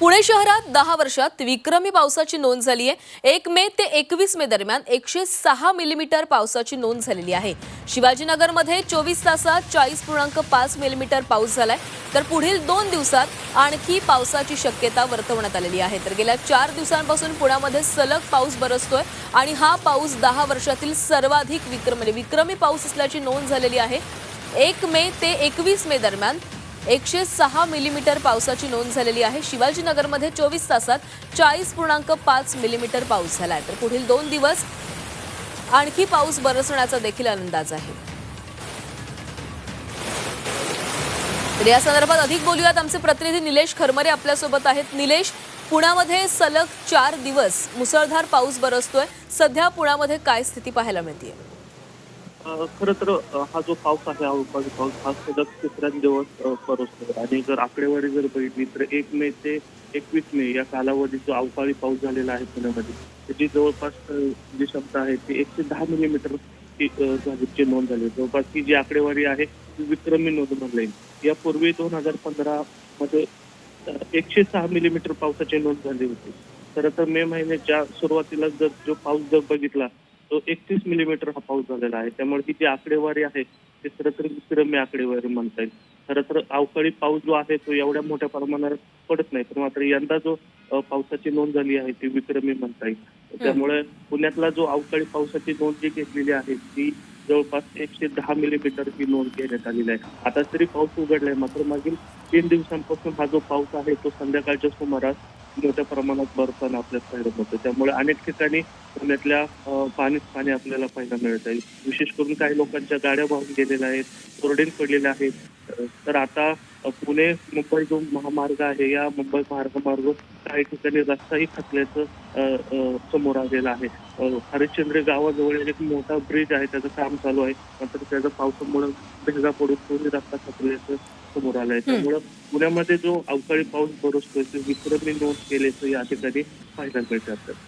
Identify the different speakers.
Speaker 1: पुणे शहरात दहा वर्षात विक्रमी पावसाची नोंद झाली आहे. एक मे ते एकवीस मे दरम्यान एकशे सहा मिलीमीटर पावसाची नोंद झालेली आहे. शिवाजीनगरमध्ये चोवीस तासात चाळीस पूर्णांक पाच मिलीमीटर पाऊस झालाय. तर पुढील दोन दिवसात आणखी पावसाची शक्यता वर्तवण्यात आलेली आहे. तर गेल्या चार दिवसांपासून पुण्यामध्ये सलग पाऊस बरसतोय आणि हा पाऊस दहा वर्षातील सर्वाधिक विक्रम म्हणजे विक्रमी पाऊस असल्याची नोंद झालेली आहे. एक मे ते एकवीस मे दरम्यान एकशे सहा मिलीमीटर पावसाची नोंद झालेली आहे. शिवाजीनगरमध्ये चोवीस तासात चाळीस पूर्णांक पाच मिलीमीटर पाऊस झाला आहे तर पुढील दोन दिवस आणखी पाऊस बरसण्याचा देखील अंदाज आहे. तर या संदर्भात अधिक बोलूयात आमचे प्रतिनिधी निलेश खरमरे आपल्यासोबत आहेत. निलेश पुण्यामध्ये सलग चार दिवस मुसळधार पाऊस बरसतोय. सध्या पुण्यामध्ये काय स्थिती पाहायला मिळते
Speaker 2: खरं तर हा जो पाऊस आहे हा अवकाळी पाऊस हा सलग तिसऱ्या दिवस अ, आणि जर आकडेवारी जर बघितली तर एक मे ते एकवीस मे या कालावधीत जो अवकाळी पाऊस झालेला आहे पुण्यामध्ये त्याची जवळपास जी क्षमता आहे ती एकशे दहा मिलीमीटर झालीची नोंद झाली जवळपास ही जी आकडेवारी आहे ती विक्रमी नोंद म्हणता येईल यापूर्वी दोन हजार पंधरा मध्ये एकशे सहा मिलीमीटर पावसाची नोंद झाली होती. खरं तर मे महिन्याच्या सुरुवातीला जर जो पाऊस जर बघितला तो एकतीस मिलीमीटर हा पाऊस झालेला आहे. त्यामुळे ही जी आकडेवारी आहे ते खरं तर विक्रमी आकडेवारी म्हणता येईल. खरं तर अवकाळी पाऊस जो आहे तो एवढ्या मोठ्या प्रमाणात पडत नाही. पण मात्र यंदा जो पावसाची नोंद झाली आहे ती विक्रमी म्हणता येईल. त्यामुळे पुण्यातला जो अवकाळी पावसाची नोंद जी घेतलेली आहे ती जवळपास एकशे दहा मिलीमीटर ही नोंद घेण्यात आलेली आहे. आता तरी पाऊस उघडलाय मात्र मागील तीन दिवसांपासून हा जो पाऊस आहे तो संध्याकाळच्या सुमारास मोठ्या प्रमाणात बर्फानं आपल्या पाहायला मिळतो त्यामुळे अनेक ठिकाणी पुण्यातल्या पाणीच पाणी आपल्याला पाहायला मिळत आहे विशेष करून काही लोकांच्या गाड्या वाहून गेलेल्या आहेत कोरडेन पडलेल्या आहेत. तर आता पुणे मुंबई जो महामार्ग आहे या मुंबई महामार्ग काही ठिकाणी रस्ताही खचल्याचं समोर आलेलं आहे. हरिश्चंद्र गावाजवळ एक मोठा ब्रिज आहे त्याचं काम चालू आहे. मात्र त्याचा पावसामुळे भेगा पडून पूर्ण रस्ता खचल्याचं समोर आलाय त्यामुळं पुण्यामध्ये जो अवकाळी पाऊस बरसतोय तो विक्रमी नोंद केल्याचं या ठिकाणी पाहायला मिळतं आपल्याला.